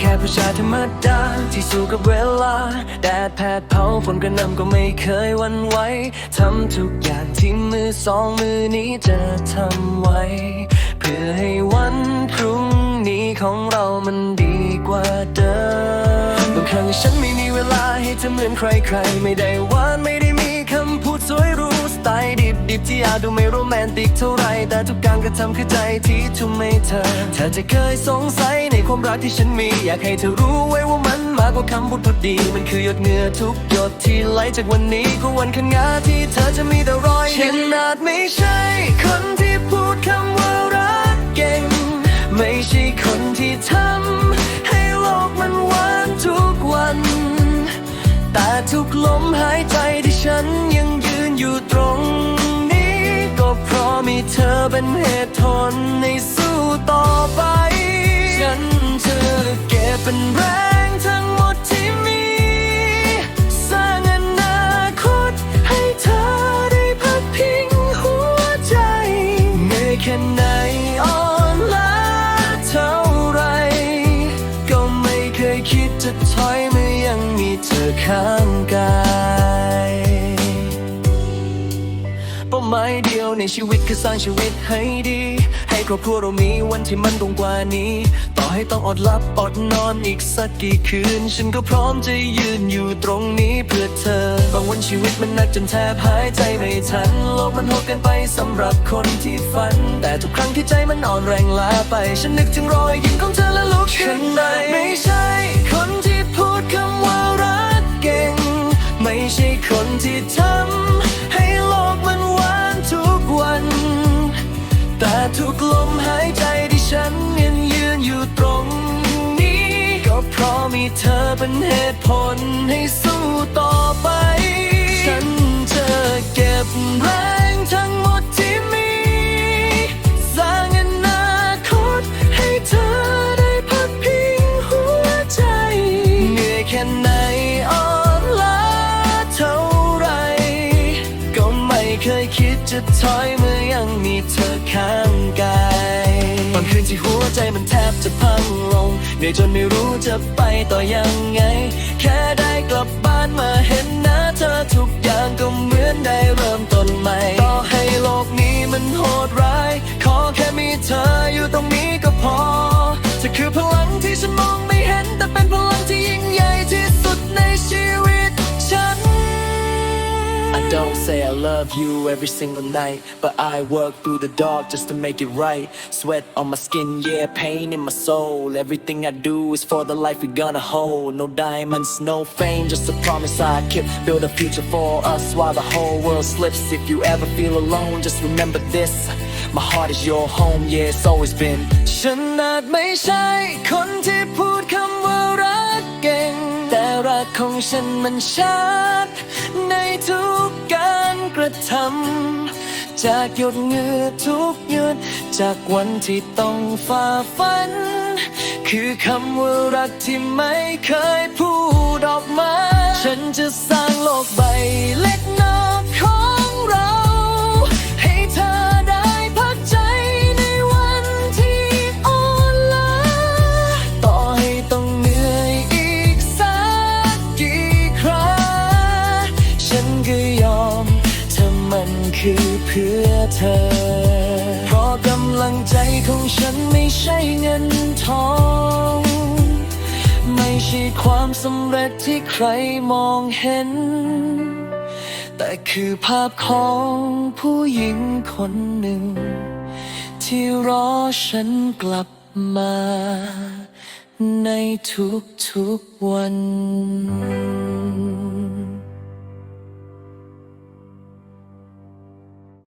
แค่ผู้ชายธรรมดาที่สู้กับเวลา แดดแผดเผาฝนกระหน่ำก็ไม่เคยวันไหวทำทุกอย่างที่มือสองมือนี้จะทำไว้ เพื่อให้วันพรุ่งนี้ของเรามันดีกว่าเดิมบางครั้งฉันไม่มีเวลาให้เธอเหมือนใครๆ ไม่ได้วานไม่ได้ ล์ดิบๆที่อาจดูไม่โรแมนติกเท่าไรแต่ทุกการกระทำคือใจที่ทุ่มให้เธอ เธอจะเคยสงสัยในความรักที่ฉันมี อยากให้เธอรู้ไว้ว่ามันมากกว่าคำพูดพอดี มันคือหยดเหงื่อทุกหยดที่ไหลจากวันนี้ก็วันข้างหน้าที่เธอจะมีแต่รอยยิ้มฉันอาจไม่ใช่ คนที่พูดคำว่ารักเก่ง ไม่ใช่คนที่ทำให้โลกมันหวานทุกวัน แต่ทุกลมหายใจที่ฉันยังยืนอยู่ตรง เธอเป็นเหตุผลในสู้ต่อไป ฉันจะเก็บเป็นแรงทั้งหมดที่มี สร้างอนาคตให้เธอได้พักพิงหัวใจเหนื่แค่ไหนอ่อนล้าเท่าไร ก็ไม่เคยคิดจะถอยเมื่อยังมีเธอข้างกาย หมายเดียวในชีวิตคือสร้างชีวิตให้ดี ให้ครอบครัวเรามีวันที่มันตรงกว่านี้ ต่อให้ต้องอดหลับอดนอนอีกสักกี่คืน ฉันก็พร้อมจะยืนอยู่ตรงนี้เพื่อเธอบางวันชีวิตมันหนักจนแทบหายใจไม่ทันโลกมันโหดกันไปสำหรับคนที่ฝัน แต่ทุกครั้งที่ใจมันอ่อนแรงล้าไป ฉันนึกถึงรอยยิ้มของเธอและลุกขึ้นได้ไม่ใช่คนที่พูดคำว่ารักเก่ง ไม่ใช่คนที่ทำ ทุกลมหายใจที่ฉันยังยืนอยู่ตรงนี้ ก็เพราะมีเธอเป็นเหตุผลให้สู้ต่อไป ฉันจะเก็บแรงทั้งหมด ยคิดจะถอยเมื่อยังมีเธอข้างกายบางคืนที่หัวใจมันแทบจะพังลงเหนื่อยจนไม่รู้จะไปต่อยังไง แค่ได้กลับบ้านมาเห็นหน้าเธอทุกอย่างก็เหมือนได้ don't say I love you every single night, but I work through the dark just to make it right. Sweat on my skin, yeah, pain in my soul. Everything I do is for the life we're gonna hold. No diamonds, no fame, just a promise I keep. Build a future for us while the whole world slips. If you ever feel alone, just remember this. My heart is your home, yeah, it's always been. ฉันอาจไม่ใช่คนที่พูดคำว่ารักเก่ง แต่รักของฉันมันชัด ในทุกการกระทำ จากหยดเหงื่อทุกหยดจากวันที่ต้องฝ่าฟัน คือคำว่ารักที่ไม่เคยพูดออกมา ฉันจะสร้างโลกใบเล็ก คือเพื่อเธอ เพราะกำลังใจของฉันไม่ใช่เงินทอง ไม่ใช่ความสำเร็จที่ใครมองเห็น แต่คือภาพของผู้หญิงคนหนึ่ง ที่รอฉันกลับมาในทุกๆวัน